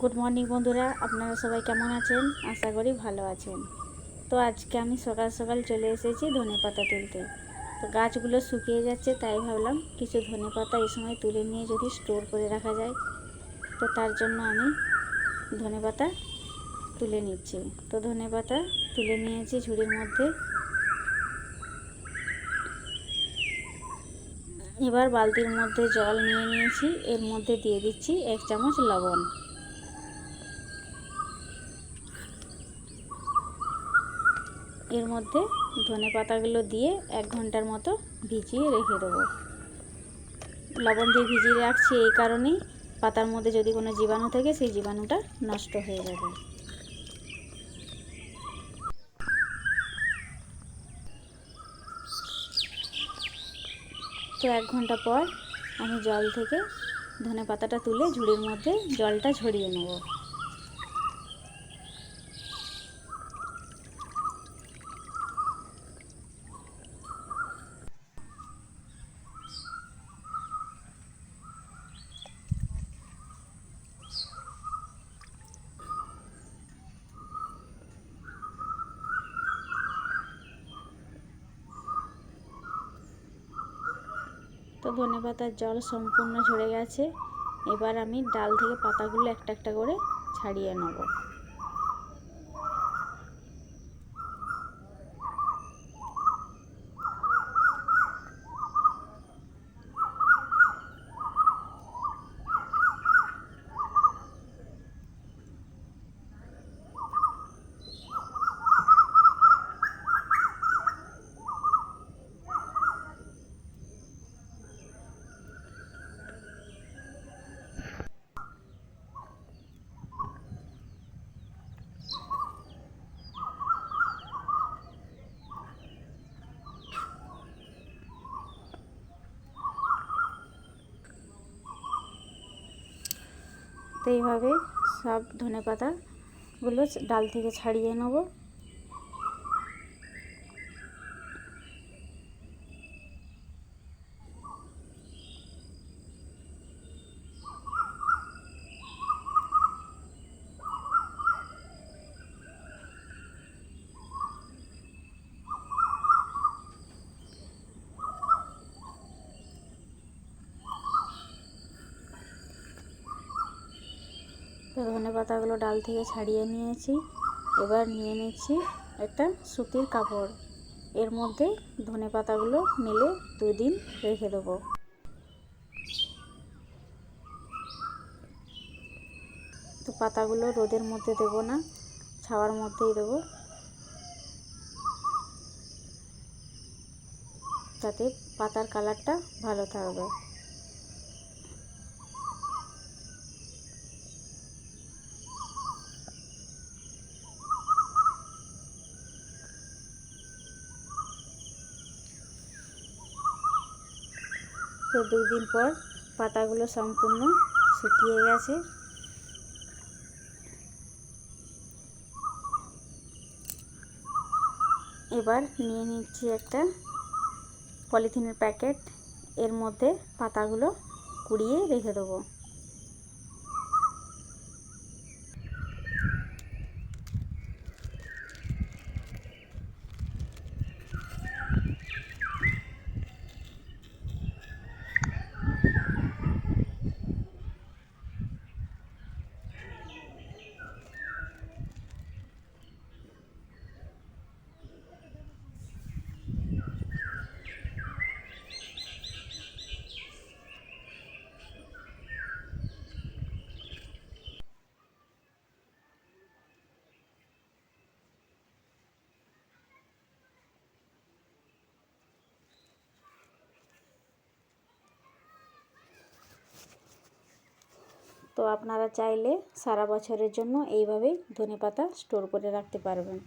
Good morning বন্ধুরা। আপনারা সবাই কেমন আছেন? আশা করি ভালো আছেন। তো আজকে আমি সকাল সকাল চলে এসেছি ধনে পাতা তুলতে। তো গাছগুলো শুকিয়ে যাচ্ছে, তাই ভাবলাম কিছু ধনে পাতা এই সময় তুলে নিয়ে যদি স্টোর করে রাখা যায়। তো তার জন্য আমি ধনে পাতা তুলে নিচ্ছি। তো ধনে পাতা তুলে নিয়েছি ঝুড়ির মধ্যে। এবার বালতির মধ্যে জল নিয়ে নিয়েছি। এর মধ্যে দিয়ে দিচ্ছি এক চামচ লবণ। এর মধ্যে ধনে পাতাগুলো দিয়ে এক ঘণ্টার মতো ভিজিয়ে রেখে দেবো। লবণ দিয়ে ভিজিয়ে রাখছি এই কারণেই পাতার মধ্যে যদি কোনো জীবাণু থাকে সেই জীবাণুটা নষ্ট হয়ে যাবে। তো এক ঘণ্টা পর আমি জল থেকে ধনে পাতাটা তুলে ঝুড়ির মধ্যে জলটা ঝরিয়ে নেব। তো ধনে পাতার জল সম্পূর্ণ ঝরে গেছে, এবার আমি ডাল থেকে পাতাগুলো একটা একটা করে ছাড়িয়ে নেব। তো এইভাবে সব ধনে পাতাগুলো ডাল থেকে ছাড়িয়ে নেব তো ধনে পাতাগুলো ডাল থেকে ছাড়িয়ে নিয়েছি। এবার নিয়ে নিচ্ছি একটা সুতির কাপড়। এর মধ্যে ধনে পাতাগুলো মেলে দুদিন রেখে দেবো। তো পাতাগুলো রোদের মধ্যে দেব না, ছাওয়ার মধ্যেই দেবো। যাতে পাতার কালারটা ভালো থাকবে। তো দুই দিন পর পাতাগুলো সম্পূর্ণ শুকিয়ে গেছে। এবার নিয়ে নিচ্ছি একটা পলিথিনের প্যাকেট। এর মধ্যে পাতাগুলো কুড়িয়ে রেখে দেবো। তো আপনারা চাইলে সারা বছরের জন্য এইভাবেই ধনে পাতা স্টোর করে রাখতে পারবেন।